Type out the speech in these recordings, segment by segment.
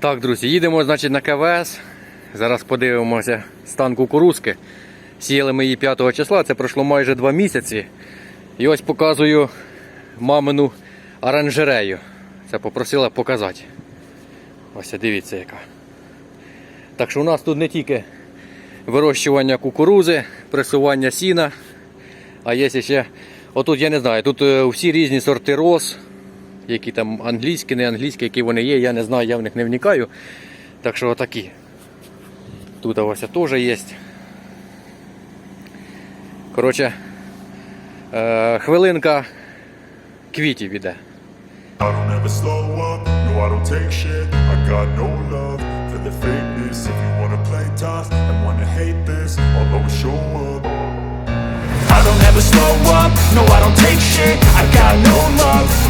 Так, друзі, їдемо значить, на КВС. Зараз подивимося стан кукурузки. Сіяли ми її 5 числа, це пройшло майже 2 місяці. І ось показую мамину оранжерею. Це попросила показати. Ось дивіться яка. Так що у нас тут не тільки вирощування кукурузи, пресування сіна, а є ще. Отут я не знаю, тут е, всі різні сорти роз, які там англійські, не англійські, які вони є, я не знаю, я в них не вникаю. Так що отакі. Тут ось теж є. Коротше, е, хвилинка квітів іде. I don't ever slow up, no I don't take shit I got no love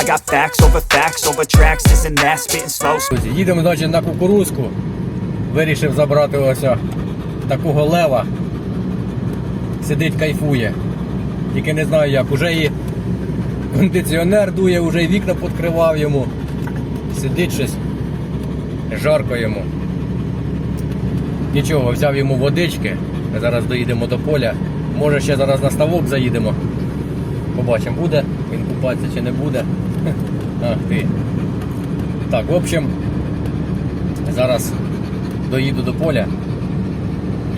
I got facts over facts over tracks This and that, spitting slow, їдемо значить, на кукурузку. Вирішив забрати ось такого лева. Сидить, кайфує. Тільки не знаю як. Уже і кондиціонер дує, вже і вікна підкривав йому. Сидить щось. Жарко йому. Нічого, взяв йому водички. Зараз доїдемо до поля. Може ще зараз на ставок заїдемо. Побачимо, буде він купатися чи не буде. Ах ти. Так, в общем, зараз доїду до поля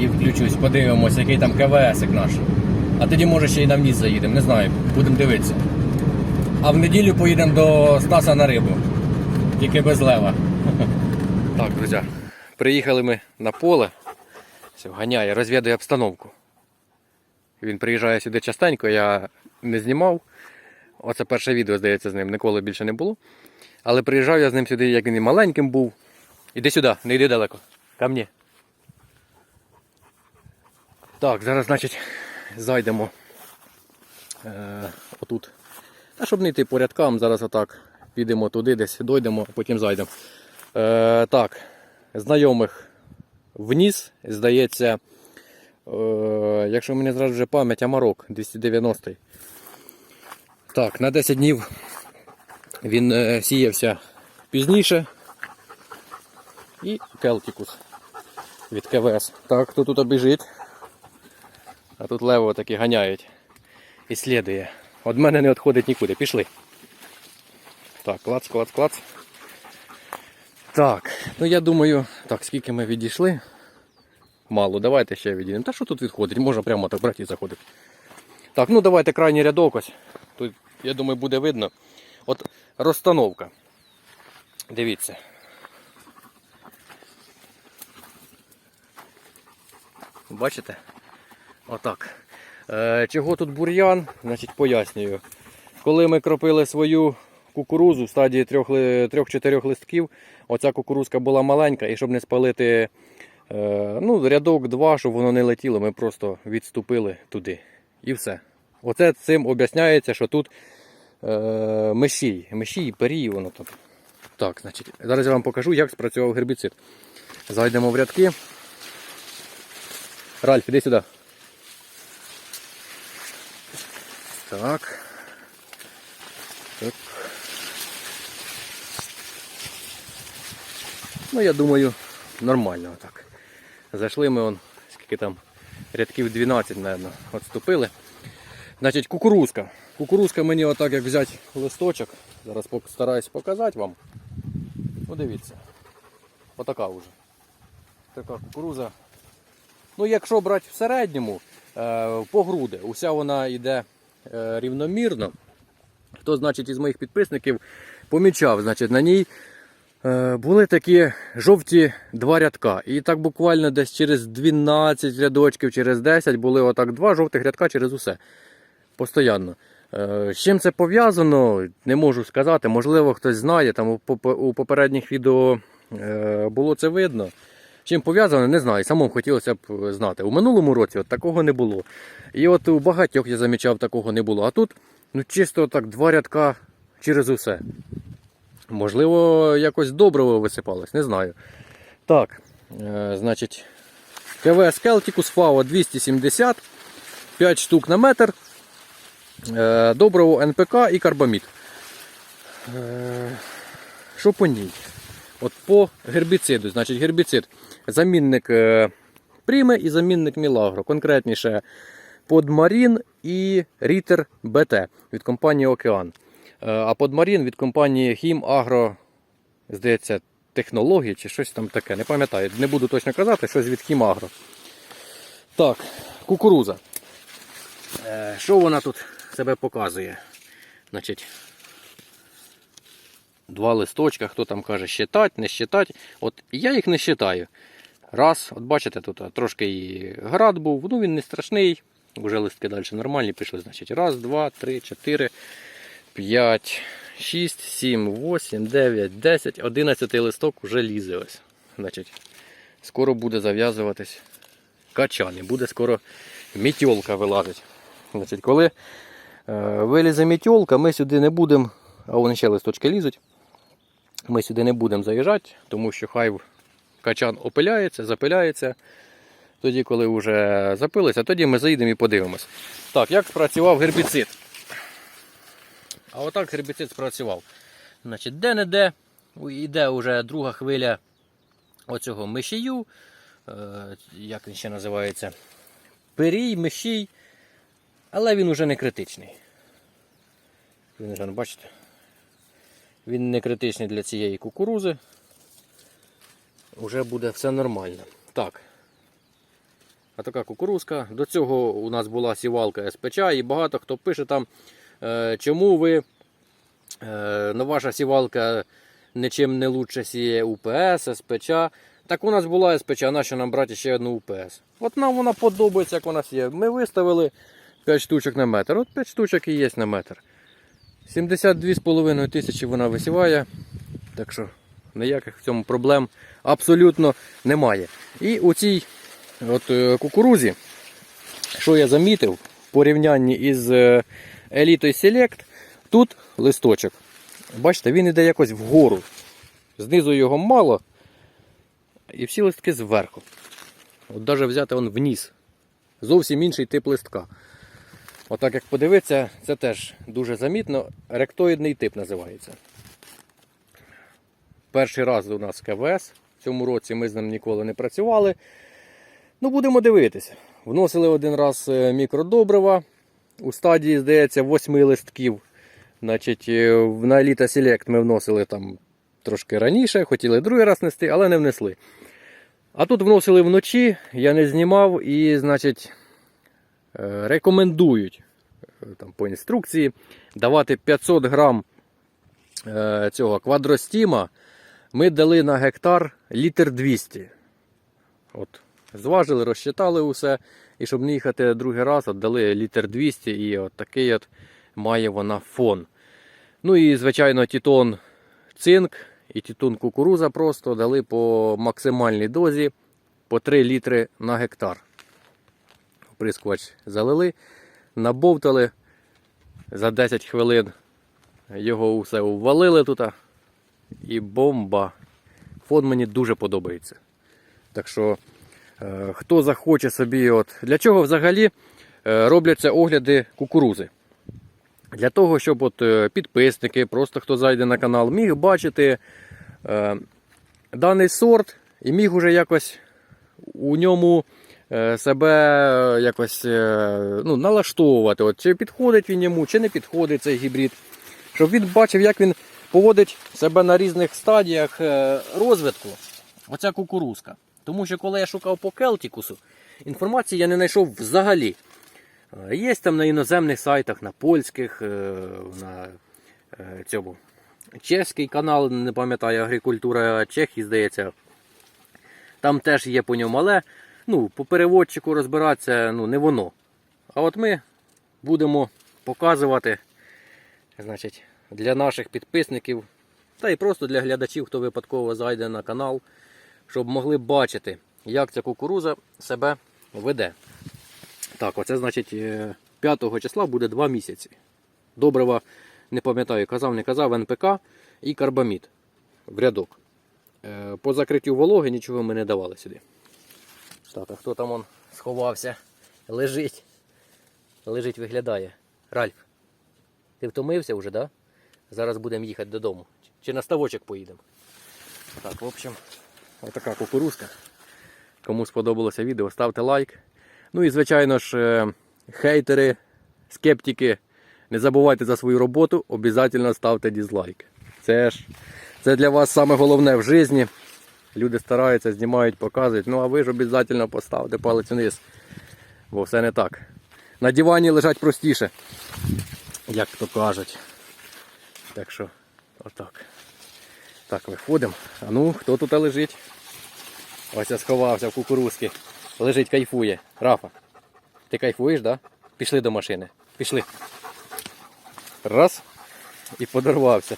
і включусь, подивимося, який там КВСик наш. А тоді може ще й на міст заїдемо, не знаю, будемо дивитися. А в неділю поїдемо до Стаса на рибу. Тільки без лева. Так, друзі, приїхали ми на поле. Все, ганяє, розвідує обстановку. Він приїжджає сюди частенько, я не знімав. Оце перше відео, здається, з ним ніколи більше не було. Але приїжджав я з ним сюди, як він і маленьким був. Іди сюди, не йди далеко. Ко мені. Так, зараз, значить, зайдемо е, отут. Та щоб не йти по рядкам, зараз отак підемо туди, десь дойдемо, а потім зайдемо. Е, так, знайомих вніс, здається, е, якщо мені зразу вже пам'ять, Амарок 290 Так, на 10 днів він е, сіявся пізніше. І Келтікус від КВС. Так, хто тут біжить? А тут лево таки ганяють і слідує. Від мене не відходить нікуди. Пішли. Так, клац, клац, клац. Так, ну я думаю, так, скільки ми відійшли. Мало, давайте ще відійдемо. Та що тут відходить? Можна прямо так брати і заходити. Так, ну давайте крайній рядок ось. Тут, я думаю, буде видно. От розстановка. Дивіться. Бачите? Отак. Е, чого тут бур'ян? Значить, пояснюю. Коли ми кропили свою кукурузу в стадії 3-4 листків, оця кукурузка була маленька, і щоб не спалити е, ну, рядок два, щоб воно не летіло, ми просто відступили туди. І все. Оце цим об'ясняється, що тут е, мишій, мишій, перій, воно тут. Так, значить, зараз я вам покажу, як спрацював гербіцид. Зайдемо в рядки. Ральф, іди сюди. Так. Так. Ну, я думаю, нормально так. Зайшли ми он, скільки там, рядків 12, мабуть, відступили. Значить, кукурузка. Кукурузка мені отак як взяти листочок. Зараз постараюсь показати вам. Ну дивіться. Отака вже. Така кукуруза. Ну, якщо брати в середньому, е, по груди, уся вона йде е, рівномірно. Хто, значить, із моїх підписників помічав, значить, на ній е, були такі жовті два рядка. І так буквально десь через 12 рядочків, через 10 були отак два жовтих рядка через усе. Постоянно. Е, З чим це пов'язано, не можу сказати. Можливо, хтось знає. Там у попередніх відео е, було це видно. Чим пов'язано, не знаю. Самому хотілося б знати. У минулому році от такого не було. І от у багатьох я замічав, такого не було. А тут ну, чисто так два рядка через усе. Можливо, якось добриво висипалось, не знаю. Так, е, значить, КВС Celticus FAO 270, 5 штук на метр, добриво НПК і карбамід. Е, що по ній? От по гербіциду, значить гербіцид, замінник е, Пріме і замінник Мілагро. Конкретніше Подмарін і Рітер БТ від компанії Океан. Е, А Подмарін від компанії Хім Агро, здається, технології чи щось там таке. Не пам'ятаю, не буду точно казати, щось від Хім Агро. Так, кукуруза. Е, Що вона тут себе показує? Значить, два листочка, хто там каже, щитать, не щитать. От я їх не щитаю. Раз, от бачите, тут трошки і град був, ну він не страшний. Уже листки далі нормальні пішли. Значить, раз, два, три, чотири, п'ять, шість, сім, восім, дев'ять, десять, одинадцятий листок уже лізе ось. Значить, скоро буде зав'язуватись качан і буде скоро мітьолка вилазить. Значить, коли вилізе мітьолка, ми сюди не будемо, а вони ще листочки лізуть. Ми сюди не будемо заїжджати, тому що хай качан опиляється, запиляється. Тоді, коли вже запилися, тоді ми заїдемо і подивимось. Так, як спрацював гербіцид? А отак гербіцид спрацював. Значить, де-не-де йде вже друга хвиля оцього мишію. Е, як він ще називається? Перій, мишій. Але він уже не критичний. Він вже, бачите? Він не критичний для цієї кукурузи. Уже буде все нормально. Так. А така кукурузка. До цього у нас була сівалка СПЧ, і багато хто пише там, е, чому ви е, ну, ваша сівалка нічим не лучше сіє УПС, СПЧ. Так у нас була СПЧ, а нащо нам брати ще одну УПС? От нам вона подобається, як вона сіє. Ми виставили 5 штучок на метр. От 5 штучок і є на метр. 72,5 тисячі вона висіває. Так що ніяких в цьому проблем абсолютно немає. І у цій от, е, кукурузі, що я замітив в порівнянні із е, Elite Select, тут листочок. Бачите, він іде якось вгору. Знизу його мало. І всі листки зверху. От навіть взяти он вниз. Зовсім інший тип листка. Отак як подивитися, це теж дуже замітно. Ректоїдний тип називається. Перший раз у нас КВС. В цьому році ми з ним ніколи не працювали. Ну, будемо дивитися. Вносили один раз е, мікродобрива у стадії, здається, 8 листків. Значить, е, на Elite Select ми вносили там трошки раніше, хотіли другий раз нести, але не внесли. А тут вносили вночі, я не знімав і, значить, рекомендують е, там, по інструкції давати 500 грам е, цього квадростіма. Ми дали на гектар літр 200. От, зважили, розчитали усе. І щоб не їхати другий раз, от дали літр 200 і от такий от має вона фон. Ну і, звичайно, тітон цинк і тітон кукуруза просто дали по максимальній дозі по 3 літри на гектар. Прискувач залили, набовтали за 10 хвилин. Його все ввалили тут. І бомба. Фон мені дуже подобається. Так що, е, хто захоче собі, от для чого взагалі е, робляться огляди кукурузи? Для того, щоб от е, підписники, просто хто зайде на канал, міг бачити е, даний сорт і міг уже якось у ньому себе е, якось е, ну, налаштовувати. От, чи підходить він йому, чи не підходить цей гібрид. Щоб він бачив, як він поводить себе на різних стадіях е, розвитку. Оця кукурузка. Тому що коли я шукав по Келтікусу, інформації я не знайшов взагалі. Е, Є там на іноземних сайтах, на польських, е, на е, цьому чеський канал, не пам'ятаю, агрикультура Чехії, здається. Там теж є по ньому, але ну, по переводчику розбиратися ну, не воно. А от ми будемо показувати значить, для наших підписників, та й просто для глядачів, хто випадково зайде на канал, щоб могли бачити, як ця кукуруза себе веде. Так, оце значить е, 5 числа буде 2 місяці. Добрива, не пам'ятаю, казав, не казав, НПК і карбамід в рядок. Е, По закриттю вологи нічого ми не давали сюди. Так, а хто там он сховався? Лежить. Лежить, виглядає. Ральф, ти втомився вже. Да? Зараз будемо їхати додому. Чи на ставочок поїдемо? Так, в общем, отака кукурузка. Кому сподобалося відео, ставте лайк. Ну і, звичайно ж, е, хейтери, скептики, не забувайте за свою роботу, обов'язково ставте дізлайк. Це ж це для вас саме головне в житті. Люди стараються, знімають, показують. Ну а ви ж обов'язково поставте палець вниз. Бо все не так. На дивані лежать простіше, як то кажуть. Так що, отак. Так, виходимо. А ну, хто тут лежить? Ось я сховався в кукурузки. Лежить, кайфує. Рафа. Ти кайфуєш, да? Пішли до машини. Пішли. Раз. І подорвався.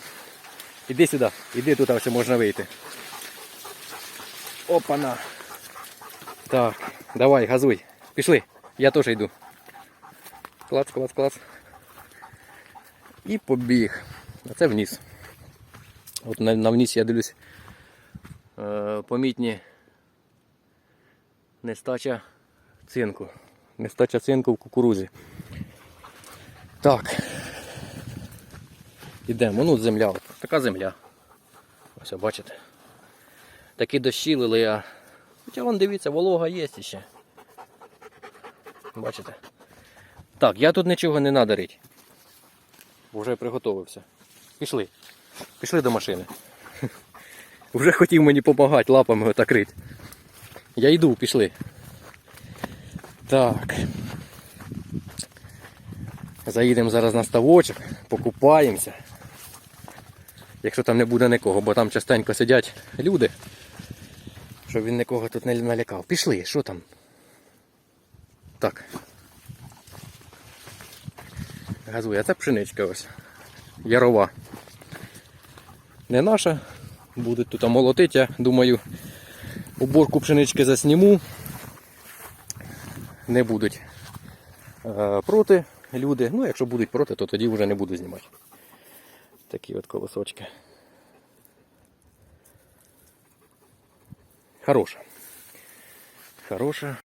Іди сюди, іди тут ось можна вийти. Опана. Так, давай, газуй. Пішли. Я теж йду. Клац, клац, клац. І побіг. А це вниз. От на, на вниз я дивлюсь. Е, помітні нестача цинку. Нестача цинку в кукурузі. Так. Ідемо. Ну, земля. Така земля. Ось, бачите. Такі дощі лили, а. Хоча вон дивіться, волога є ще. Бачите? Так, я тут нічого не надарить. Вже приготовився. Пішли. Пішли до машини. Вже хотів мені допомагати лапами отак рить. Я йду, пішли. Так. Заїдемо зараз на ставочок, покупаємося. Якщо там не буде нікого, бо там частенько сидять люди. Щоб він нікого тут не налякав. Пішли, що там? Так. Газує, а це пшеничка ось. Ярова. Не наша. Будуть тут молотити, я думаю, уборку пшенички засніму. Не будуть е, проти люди. Ну, якщо будуть проти, то тоді вже не буду знімати. Такі от колосочки. Хороша. Хороша